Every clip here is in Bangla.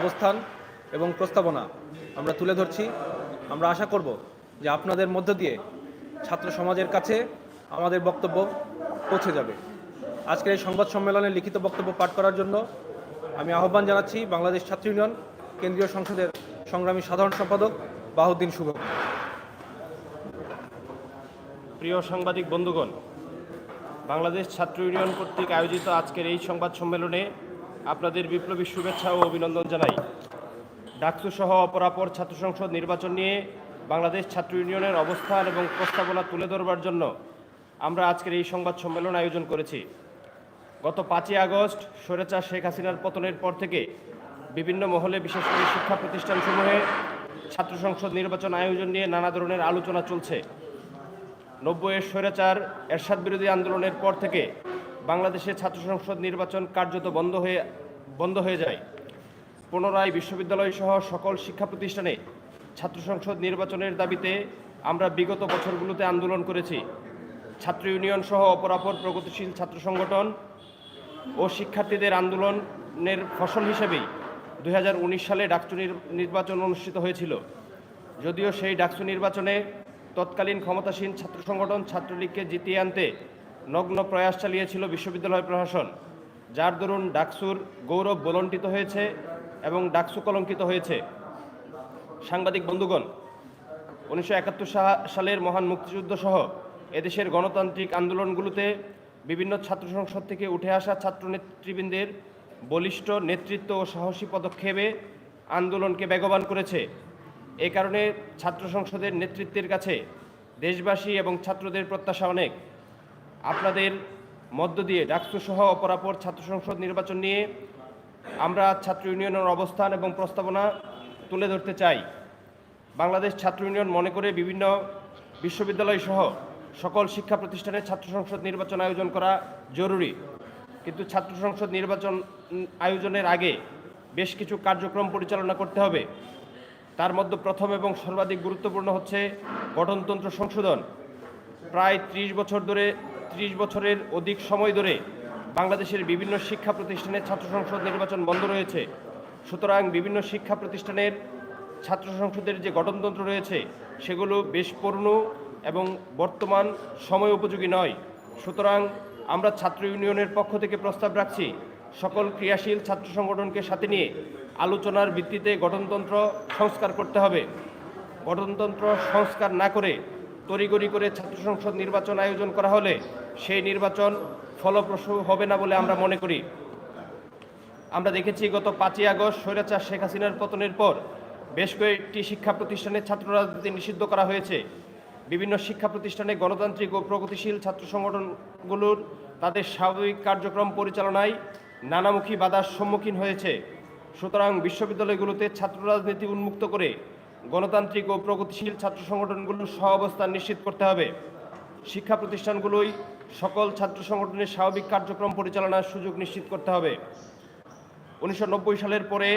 অবস্থান এবং প্রস্তাবনা আমরা তুলে ধরছি। আমরা আশা করব যে আপনাদের মধ্য দিয়ে ছাত্র সমাজের কাছে আমাদের বক্তব্য পৌঁছে যাবে। আজকের এই সংবাদ সম্মেলনে লিখিত বক্তব্য পাঠ করার জন্য আমি আহ্বান জানাচ্ছি বাংলাদেশ ছাত্র ইউনিয়ন কেন্দ্রীয় সংসদের সংগ্রামী সাধারণ সম্পাদক বাহুদ্দিন শুভ। প্রিয় সাংবাদিক বন্ধুগণ, বাংলাদেশ ছাত্র ইউনিয়ন কর্তৃক আয়োজিত আজকের এই সংবাদ সম্মেলনে আপনাদের বিপ্লবী শুভেচ্ছা ও অভিনন্দন জানাই। ডাকসু সহ অপরাপর ছাত্র সংসদ নির্বাচন নিয়ে বাংলাদেশ ছাত্র ইউনিয়নের অবস্থান এবং প্রস্তাবনা তুলে ধরবার জন্য আমরা আজকের এই সংবাদ সম্মেলন আয়োজন করেছি। গত পাঁচই আগস্ট স্বৈরাচার শেখ হাসিনার পতনের পর থেকে বিভিন্ন মহলে বিশেষ করে শিক্ষা প্রতিষ্ঠানসমূহে ছাত্র সংসদ নির্বাচন আয়োজন নিয়ে নানা ধরনের আলোচনা চলছে। নব্বইয়ের স্বৈরাচার এরশাদ বিরোধী আন্দোলনের পর থেকে বাংলাদেশে ছাত্র সংসদ নির্বাচন কার্যত বন্ধ হয়ে বন্ধ হয়ে যায়। পুনরায় বিশ্ববিদ্যালয় সহ সকল শিক্ষা প্রতিষ্ঠানে ছাত্র সংসদ নির্বাচনের দাবিতে আমরা বিগত বছরগুলোতে আন্দোলন করেছি। ছাত্র ইউনিয়ন সহ অপরাপর প্রগতিশীল ছাত্র সংগঠন ও শিক্ষার্থীদের আন্দোলনের ফসল হিসেবেই উনিশ সালে ডাকচু নির- নির্বাচন অনুষ্ঠিত হয়েছিল। যদিও সেই ডাকচু নির্বাচনে তৎকালীন ক্ষমতাসীন ছাত্র সংগঠন ছাত্রলীগকে জিতিয়ে আনতে নগ্ন প্রয়াস চালিয়েছিল বিশ্ববিদ্যালয় প্রশাসন, যার দরুন ডাকসুর গৌরব বলণ্টিত হয়েছে এবং ডাকসু কলঙ্কিত হয়েছে। সাংবাদিক বন্ধুগণ, উনিশশো একাত্তর সালের মহান মুক্তিযুদ্ধ সহ এদেশের গণতান্ত্রিক আন্দোলনগুলোতে বিভিন্ন ছাত্র সংসদ থেকে উঠে আসা ছাত্র নেতৃবৃন্দের বলিষ্ঠ নেতৃত্ব ও সাহসী পদক্ষেপে আন্দোলনকে বেগবান করেছে। এ কারণে ছাত্র সংসদের নেতৃত্বের কাছে দেশবাসী এবং ছাত্রদের প্রত্যাশা অনেক। আপনাদের মধ্য দিয়ে ডাকসু সহ অপরাপর ছাত্র সংসদ নির্বাচন নিয়ে আমরা ছাত্র ইউনিয়নের অবস্থান এবং প্রস্তাবনা তুলে ধরতে চাই। বাংলাদেশ ছাত্র ইউনিয়ন মনে করে বিভিন্ন বিশ্ববিদ্যালয় সহ সকল শিক্ষা প্রতিষ্ঠানে ছাত্র সংসদ নির্বাচন আয়োজন করা জরুরি। কিন্তু ছাত্র সংসদ নির্বাচন আয়োজনের আগে বেশ কিছু কার্যক্রম পরিচালনা করতে হবে। তার মধ্যে প্রথম এবং সর্বাধিক গুরুত্বপূর্ণ হচ্ছে গঠনতন্ত্র সংশোধন। প্রায় ত্রিশ বছর ধরে ত্রিশ বছরের অধিক সময় ধরে বাংলাদেশের বিভিন্ন শিক্ষা প্রতিষ্ঠানে ছাত্র সংসদ নির্বাচন বন্ধ রয়েছে। সুতরাং বিভিন্ন শিক্ষা প্রতিষ্ঠানের ছাত্র সংসদের যে গঠনতন্ত্র রয়েছে, সেগুলো বেশ পুরনো এবং বর্তমান সময় উপযোগী নয়। সুতরাং আমরা ছাত্র ইউনিয়নের পক্ষ থেকে প্রস্তাব রাখছি, সকল ক্রিয়াশীল ছাত্র সংগঠনকে সাথে নিয়ে আলোচনার ভিত্তিতে গঠনতন্ত্র সংস্কার করতে হবে। গঠনতন্ত্র সংস্কার না করে তড়িগড়ি করে ছাত্র সংসদ নির্বাচন আয়োজন করা হলে সেই নির্বাচন ফলপ্রসূ হবে না বলে আমরা মনে করি। আমরা দেখেছি গত পাঁচই আগস্ট স্বৈরাচার শেখ হাসিনার পতনের পর বেশ কয়েকটি শিক্ষা প্রতিষ্ঠানে ছাত্র রাজনীতি নিষিদ্ধ করা হয়েছে। বিভিন্ন শিক্ষা প্রতিষ্ঠানে গণতান্ত্রিক ও প্রগতিশীল ছাত্র সংগঠনগুলোর তাদের স্বাভাবিক কার্যক্রম পরিচালনায় নানামুখী বাধার সম্মুখীন হয়েছে। সুতরাং বিশ্ববিদ্যালয়গুলোতে ছাত্র রাজনীতি উন্মুক্ত করে গণতান্ত্রিক ও প্রগতিশীল ছাত্র সংগঠনগুলোর সহাবস্থান নিশ্চিত করতে হবে। শিক্ষা প্রতিষ্ঠানগুলোই সকল ছাত্র সংগঠনের স্বাভাবিক কার্যক্রম পরিচালনার সুযোগ নিশ্চিত করতে হবে। উনিশশো নব্বই সালের পরে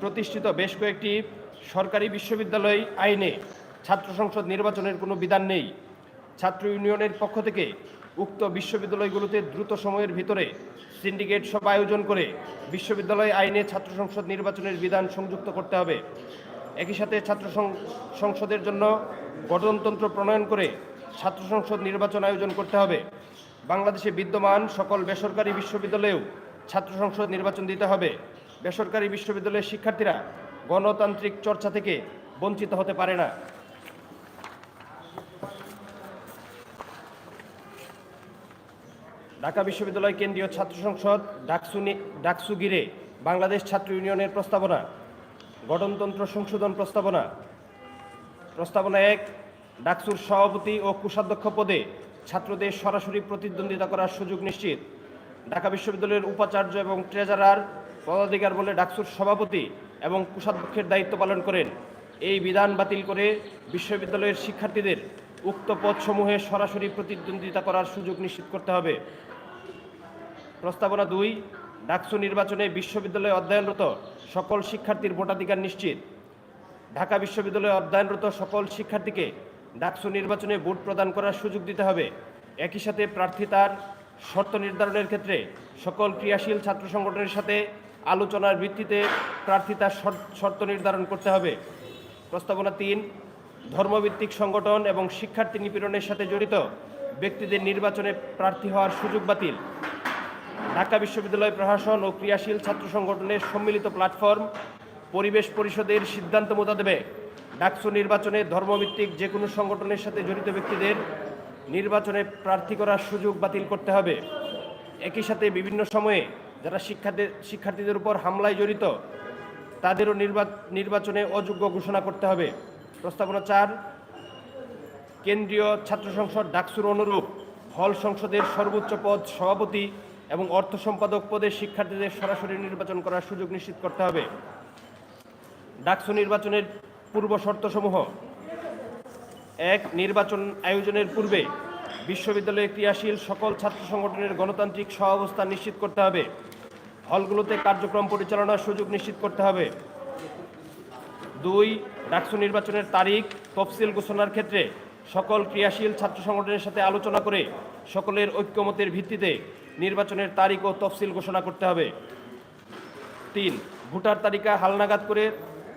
প্রতিষ্ঠিত বেশ কয়েকটি সরকারি বিশ্ববিদ্যালয় আইনে ছাত্র সংসদ নির্বাচনের কোনো বিধান নেই। ছাত্র ইউনিয়নের পক্ষ থেকে উক্ত বিশ্ববিদ্যালয়গুলোতে দ্রুত সময়ের ভিতরে সিন্ডিকেট সভা আয়োজন করে বিশ্ববিদ্যালয় আইনে ছাত্র সংসদ নির্বাচনের বিধান সংযুক্ত করতে হবে। একই সাথে ছাত্র সংসদের জন্য গঠনতন্ত্র প্রণয়ন করে ছাত্র সংসদ নির্বাচন আয়োজন করতে হবে। বাংলাদেশে বিদ্যমান সকল বেসরকারি বিশ্ববিদ্যালয়েও ছাত্র সংসদ নির্বাচন দিতে হবে। বেসরকারি বিশ্ববিদ্যালয়ের শিক্ষার্থীরা গণতান্ত্রিক চর্চা থেকে বঞ্চিত হতে পারে না। ঢাকা বিশ্ববিদ্যালয় কেন্দ্রীয় ছাত্র সংসদ ডাকসু নি- ডাকসু গিরে বাংলাদেশ ছাত্র ইউনিয়নের প্রস্তাবনা গঠনতন্ত্র সংশোধন প্রস্তাবনা। প্রস্তাবনা এক, ডাকসুর সভাপতি ও কোষাধ্যক্ষ পদে ছাত্রদের সরাসরি প্রতিদ্বন্দ্বিতা করার সুযোগ নিশ্চিত। ঢাকা বিশ্ববিদ্যালয়ের উপাচার্য এবং ট্রেজারার পদাধিকার বলে ডাকসুর সভাপতি এবং কোষাধ্যক্ষের দায়িত্ব পালন করেন। এই বিধান বাতিল করে বিশ্ববিদ্যালয়ের শিক্ষার্থীদের উক্ত পদসমূহে সরাসরি প্রতিদ্বন্দ্বিতা করার সুযোগ নিশ্চিত করতে হবে। প্রস্তাবনা দুই ডাকসু নির্বাচনে বিশ্ববিদ্যালয়ে অধ্যয়নরত সকল শিক্ষার্থীর ভোটাধিকার নিশ্চিত। ঢাকা বিশ্ববিদ্যালয়ে অধ্যয়নরত সকল শিক্ষার্থীকে ডাকসু নির্বাচনে ভোট প্রদান করার সুযোগ দিতে হবে। একই সাথে প্রার্থী তার শর্ত নির্ধারণের ক্ষেত্রে সকল ক্রিয়াশীল ছাত্র সংগঠনের সাথে আলোচনার ভিত্তিতে প্রার্থিতার শর- শর্ত নির্ধারণ করতে হবে। প্রস্তাবনা তিন, ধর্মভিত্তিক সংগঠন এবং শিক্ষার্থী নিপীড়নের সাথে জড়িত ব্যক্তিদের নির্বাচনে প্রার্থী হওয়ার সুযোগ বাতিল। ঢাকা বিশ্ববিদ্যালয় প্রশাসন ও ক্রিয়াশীল ছাত্র সংগঠনের সম্মিলিত প্ল্যাটফর্ম পরিবেশ পরিষদের সিদ্ধান্ত মোতাবেক ডাকসু নির্বাচনে ধর্মভিত্তিক যে কোনো সংগঠনের সাথে জড়িত ব্যক্তিদের নির্বাচনে প্রার্থী করার সুযোগ বাতিল করতে হবে। একই সাথে বিভিন্ন সময়ে যারা শিক্ষার্থী শিক্ষার্থীদের উপর হামলায় জড়িত, তাদেরও নির্বা- নির্বাচনে অযোগ্য ঘোষণা করতে হবে। প্রস্তাবনা চার, কেন্দ্রীয় ছাত্র সংসদ ডাকসুর অনুরূপ হল সংসদের সর্বোচ্চ পদ সভাপতি এবং অর্থ সম্পাদক পদে শিক্ষার্থীদের সরাসরি নির্বাচন করার সুযোগ নিশ্চিত করতে হবে। ডাকসু নির্বাচনের পূর্ব শর্তসমূহ। এক, নির্বাচন আয়োজনের পূর্বে বিশ্ববিদ্যালয়ে ক্রিয়াশীল সকল ছাত্র সংগঠনের গণতান্ত্রিক সহাবস্থান নিশ্চিত করতে হবে। হলগুলোতে কার্যক্রম পরিচালনার সুযোগ নিশ্চিত করতে হবে। দুই, ডাকসু নির্বাচনের তারিখ তফসিল ঘোষণার ক্ষেত্রে সকল ক্রিয়াশীল ছাত্র সংগঠনের সাথে আলোচনা করে সকলের ঐক্যমতের ভিত্তিতে নির্বাচনের তারিখ ও তফসিল ঘোষণা করতে হবে। তিন, ভোটার তালিকা হালনাগাদ করে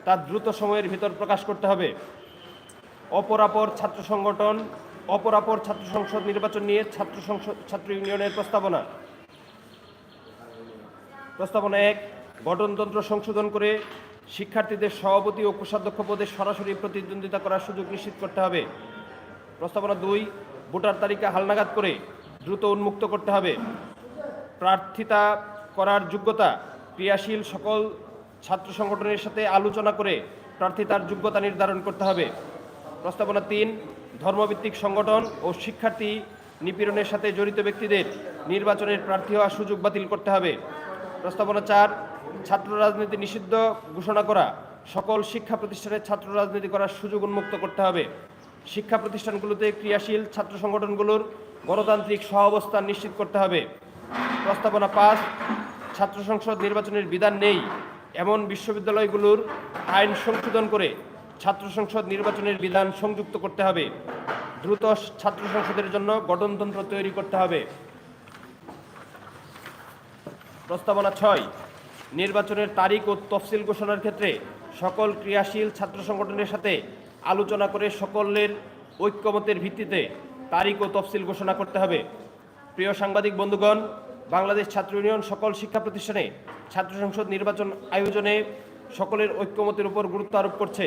তা দ্রুত সময়ের ভিতর প্রকাশ করতে হবে। অপরাপর ছাত্র সংগঠন, অপরাপর ছাত্র সংসদ নির্বাচন নিয়ে ছাত্র সংসদ, ছাত্র ইউনিয়নের প্রস্তাবনা। প্রস্তাবনা এক, গঠনতন্ত্র সংশোধন করে শিক্ষার্থীদের সভাপতি ও কোষাধ্যক্ষ পদে সরাসরি প্রতিদ্বন্দ্বিতা করার সুযোগ নিশ্চিত করতে হবে। প্রস্তাবনা দুই, ভোটার তালিকা হালনাগাদ করে দ্রুত উন্মুক্ত করতে হবে। প্রার্থিতা করার যোগ্যতা ক্রিয়াশীল সকল ছাত্র সংগঠনের সাথে আলোচনা করে প্রার্থিতার যোগ্যতা নির্ধারণ করতে হবে। প্রস্তাবনা তিন, ধর্মভিত্তিক সংগঠন ও শিক্ষার্থী নিপীড়নের সাথে জড়িত ব্যক্তিদের নির্বাচনের প্রার্থী হওয়ার সুযোগ বাতিল করতে হবে। প্রস্তাবনা চার, ছাত্র রাজনীতি নিষিদ্ধ ঘোষণা করা সকল শিক্ষা প্রতিষ্ঠানে ছাত্র রাজনীতি করার সুযোগ উন্মুক্ত করতে হবে। শিক্ষা প্রতিষ্ঠানগুলোতে ক্রিয়াশীল ছাত্র সংগঠনগুলোর গণতান্ত্রিক সহাবস্থান নিশ্চিত করতে হবে। প্রস্তাবনা পাঁচ ছাত্র সংসদ নির্বাচনের বিধান নেই, এমন বিশ্ববিদ্যালয়গুলোর আইন সংশোধন করে ছাত্র সংসদ নির্বাচনের বিধান সংযুক্ত করতে হবে। দ্রুত ছাত্র সংসদের জন্য গঠনতন্ত্র তৈরি করতে হবে। প্রস্তাবনা ছয়, নির্বাচনের তারিখ ও তফসিল ঘোষণার ক্ষেত্রে সকল ক্রিয়াশীল ছাত্র সংগঠনের সাথে আলোচনা করে সকলের ঐক্যমতের ভিত্তিতে তারিখ ও তফসিল ঘোষণা করতে হবে। প্রিয় সাংবাদিক বন্ধুগণ, বাংলাদেশ ছাত্র ইউনিয়ন সকল শিক্ষা প্রতিষ্ঠানে ছাত্র সংসদ নির্বাচন আয়োজনে সকলের ঐক্যমতের উপর গুরুত্ব আরোপ করছে।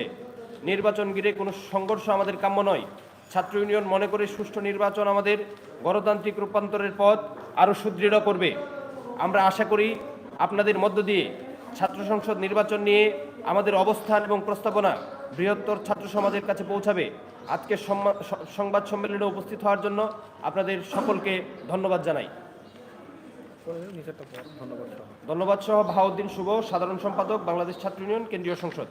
নির্বাচন ঘিরে কোনো সংঘর্ষ আমাদের কাম্য নয়। ছাত্র ইউনিয়ন মনে করে সুষ্ঠু নির্বাচন আমাদের গণতান্ত্রিক রূপান্তরের পথ আরও সুদৃঢ় করবে। আমরা আশা করি আপনাদের মধ্য দিয়ে ছাত্র সংসদ নির্বাচন নিয়ে আমাদের অবস্থান এবং প্রস্তাবনা বৃহত্তর ছাত্র সমাজের কাছে পৌঁছাবে আজকের সংবাদ সম্মেলনে উপস্থিত হওয়ার জন্য আপনাদের সকলকে ধন্যবাদ জানাই। ধন্যবাদ সহ বাহাউদ্দিন শুভ, সাধারণ সম্পাদক, বাংলাদেশ ছাত্র ইউনিয়ন, কেন্দ্রীয় সংসদ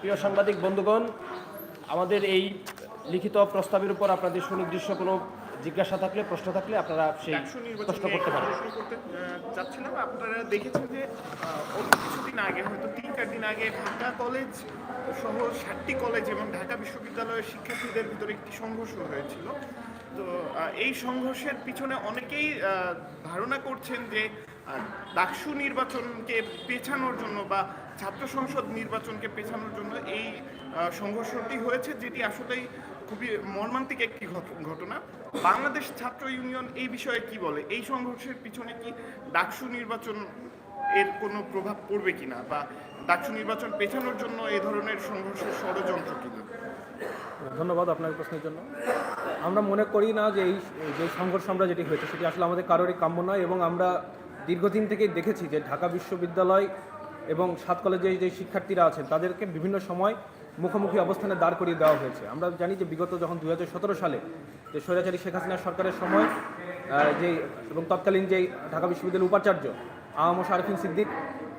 প্রিয় সাংবাদিক, বন্ধুগণ, আমাদের এই লিখিত প্রস্তাবের উপর আপনাদের সুনির্দিষ্ট কোনো জিজ্ঞাসা থাকলে প্রশ্ন থাকলে আপনারা সেই প্রশ্ন করতে পারেন। প্রশ্ন করতে চাচ্ছিলাম আপনারা দেখেছেন যে কিছুদিন আগে হয়তো তিন চার দিন আগে ঢাকা কলেজ সহ ষাটটি কলেজ এবং ঢাকা বিশ্ববিদ্যালয়ের শিক্ষার্থীদের ভিতরে একটি সংঘর্ষ হয়েছিল। তো এই সংঘর্ষের পিছনে অনেকেই ধারণা করছেন যে ডাকসু নির্বাচনকে পেছানোর জন্য বা ছাত্র সংসদ নির্বাচনকে পেছানোর জন্য এই সংঘর্ষটি হয়েছে যেটি আসলেই খুবই মর্মান্তিক একটি ঘট- ঘটনা। বাংলাদেশ ছাত্র ইউনিয়ন এই বিষয়ে কি বলে? এই সংঘর্ষের পিছনে কি ডাকসু নির্বাচন এর কোনো প্রভাব পড়বে কিনা? বা ডাকসু নির্বাচন পেছানোর জন্য এই ধরনের সংঘর্ষের ষড়যন্ত্র কিনা? ধন্যবাদ আপনার প্রশ্নের জন্য। আমরা মনে করি না যে এই, যে সংঘর্ষ আমরা যেটি হয়েছে, সেটি আসলে আমাদের কারোরই কাম্য নয় এবং আমরা দীর্ঘদিন থেকেই দেখেছি যে ঢাকা বিশ্ববিদ্যালয় এবং সাত কলেজে যে শিক্ষার্থীরা আছেন, তাদেরকে বিভিন্ন সময় মুখোমুখি অবস্থানে দাঁড় করিয়ে দেওয়া হয়েছে। আমরা জানি যে বিগত যখন দু হাজার সতেরো সালে যে স্বৈরাচারী শেখ হাসিনা সরকারের সময় যে এবং তৎকালীন যেই ঢাকা বিশ্ববিদ্যালয়ের উপাচার্য আহম শারফিন সিদ্দিক,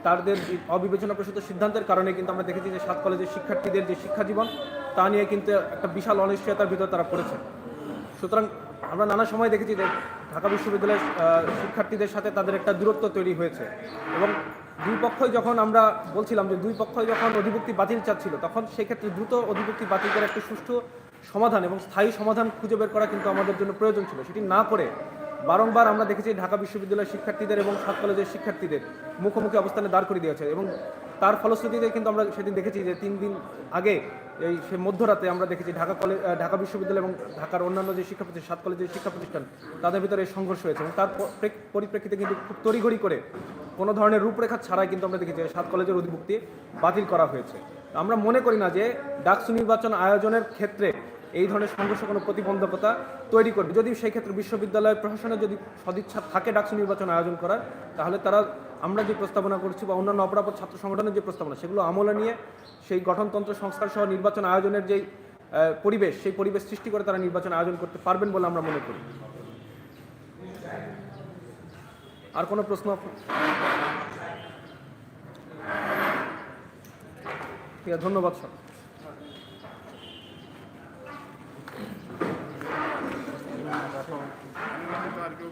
তাদের যে অবিবেচনা প্রসূত সিদ্ধান্তের কারণে কিন্তু আমরা দেখেছি যে সাত কলেজের শিক্ষার্থীদের যে শিক্ষা জীবন, তা নিয়ে কিন্তু একটা বিশাল অনিশ্চয়তার ভিতর তারা পড়েছে সুতরাং আমরা নানা সময় দেখেছি যে ঢাকা বিশ্ববিদ্যালয়ের শিক্ষার্থীদের সাথে তাদের একটা দূরত্ব তৈরি হয়েছে এবং দুই পক্ষই যখন আমরা বলছিলাম যে দুই পক্ষই যখন অধিভুক্তি বাতিল চাচ্ছিল, তখন সেক্ষেত্রে দ্রুত অধিভুক্তি বাতিল করে একটি সুষ্ঠু সমাধান এবং স্থায়ী সমাধান খুঁজে বের করা কিন্তু আমাদের জন্য প্রয়োজন ছিল। সেটি না করে বারংবার আমরা দেখেছি ঢাকা বিশ্ববিদ্যালয়ের শিক্ষার্থীদের এবং সাত কলেজের শিক্ষার্থীদের মুখোমুখি অবস্থানে দাঁড় করে দিয়েছে এবং তার ফলশ্রুতিতে কিন্তু আমরা সেদিন দেখেছি যে তিন দিন আগে এই সে মধ্যরাতে আমরা দেখেছি ঢাকা কলেজ ঢাকা বিশ্ববিদ্যালয় এবং ঢাকার অন্যান্য যে শিক্ষা প্রতিষ্ঠান সাত কলেজের শিক্ষা প্রতিষ্ঠান তাদের ভিতরে সংঘর্ষ হয়েছে এবং তার পরিপ্রেক্ষিতে কিন্তু খুব তড়িঘড়ি করে কোনো ধরনের রূপরেখা ছাড়াই কিন্তু আমরা দেখেছি সাত কলেজের অধিভুক্তি বাতিল করা হয়েছে। আমরা মনে করি না যে ডাকসু নির্বাচন আয়োজনের ক্ষেত্রে এই ধরনের সংঘর্ষ কোনো প্রতিবন্ধকতা তৈরি করবে। যদি সেই ক্ষেত্রে বিশ্ববিদ্যালয় প্রশাসনের যদি সদিচ্ছা থাকে ডাকসু নির্বাচন আয়োজন করার, তাহলে তারা আমরা যে প্রস্তাবনা করছি বা অন্যান্য অপরাপর ছাত্র সংগঠনের যে প্রস্তাবনা, সেগুলো আমলে নিয়ে সেই গঠনতন্ত্র সংস্কার সহ নির্বাচন আয়োজনের যেই পরিবেশ, সেই পরিবেশ সৃষ্টি করে তারা নির্বাচন আয়োজন করতে পারবেন বলে আমরা মনে করি। আর কোনো প্রশ্ন ঠিক আছে ধন্যবাদ স্যার আর কেউ?